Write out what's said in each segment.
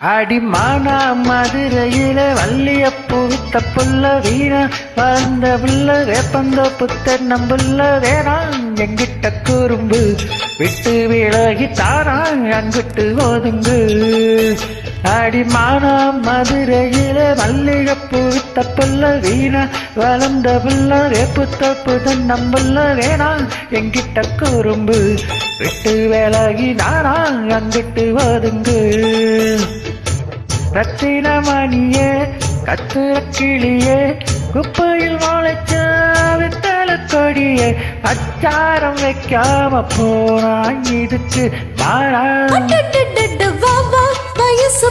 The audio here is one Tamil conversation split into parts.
அடிமானா மதுரையில வள்ளிய பூத்த புல்ல வீணா வளர்ந்த புள்ள வேப்பந்த புத்தர் நம்புள்ள வேணாம் எங்கிட்ட குறும்பு. விட்டு விலகி தாரான் அங்கிட்டு ஓதுங்கு அடிமானா மதுரையில மல்லிகை பூத்த புல்ல வீணா வளர்ந்த புள்ள வேப்புத்த புதன் நம்புள்ள வேணாம் எங்கிட்ட குறும்பு. விட்டு விலகி நாரான் அங்கிட்டு ஒதுங்கு ரத்தினமணியே கத்துற கிளியே குப்பையில் முளைச்ச வித்தல கொடியே அச்சாரம் வைக்காம போறான் இதுக்கு மாறா. வயசு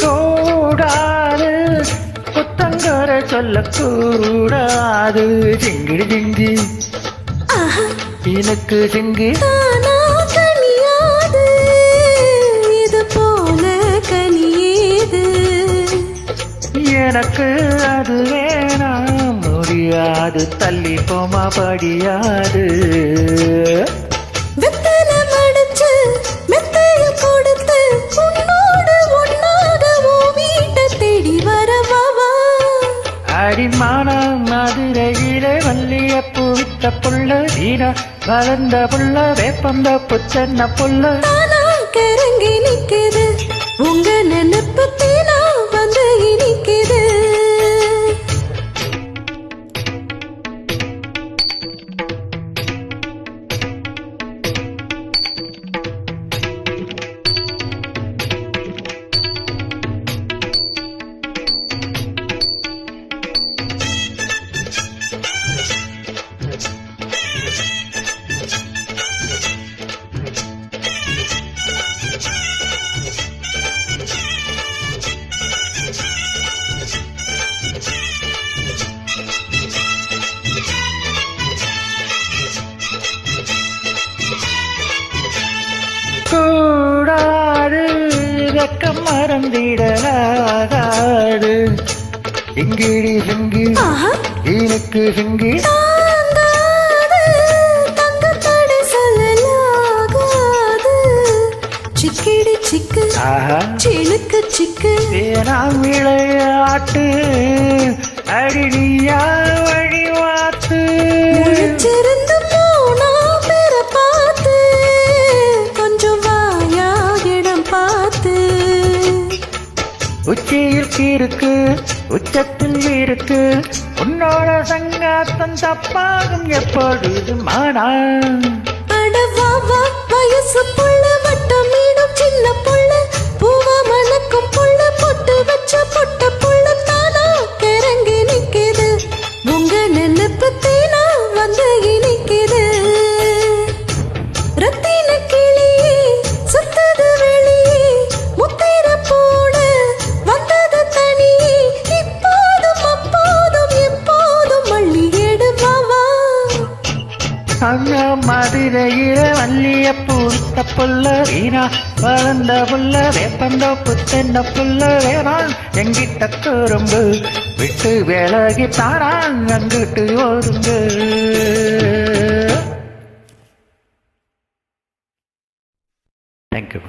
கூடாது புத்தங்கர சொல்லக்கூடாது. சிங்கிடி சிங்கி ஆஹா. எனக்கு கனியேது. எனக்கு அது வேணாம். முடியாது. தள்ளி போமா படியாது. பூத்த புள்ள வீணா வளர்ந்த புள்ள வேப்பந்த புச்சன்ன புள்ள. கரங்கி நிக்குது. உங்க நினைப்பு வந்து இனிக்குது. கூடாது வெக்கம் மறந்திடாது சிங்கிடி சிங்கி எனக்கு சிங்கி. சிக்கிடி சிக்கு சிலுக்கு சிக்கு. வேணாம் விளையாட்டு அடி நீயா வழிவாத்து உச்சத்தில் இருக்கு. உன்னோட சங்காத்தம் தப்பாகும் எப்பொழுது மானா வா வயசு புள்ள வட்டமிடும் சின்ன புள்ள. அங்க மதுரையில வள்ளிய பூத்த புல்ல வீணா வளர்ந்த புல்ல வேப்பந்த புத்தென்ன புல்ல வேறான் எங்கிட்ட குறும்பு விட்டு விலகி தாரான் அங்கிட்டு ஒருங்கு தேங்க்யூ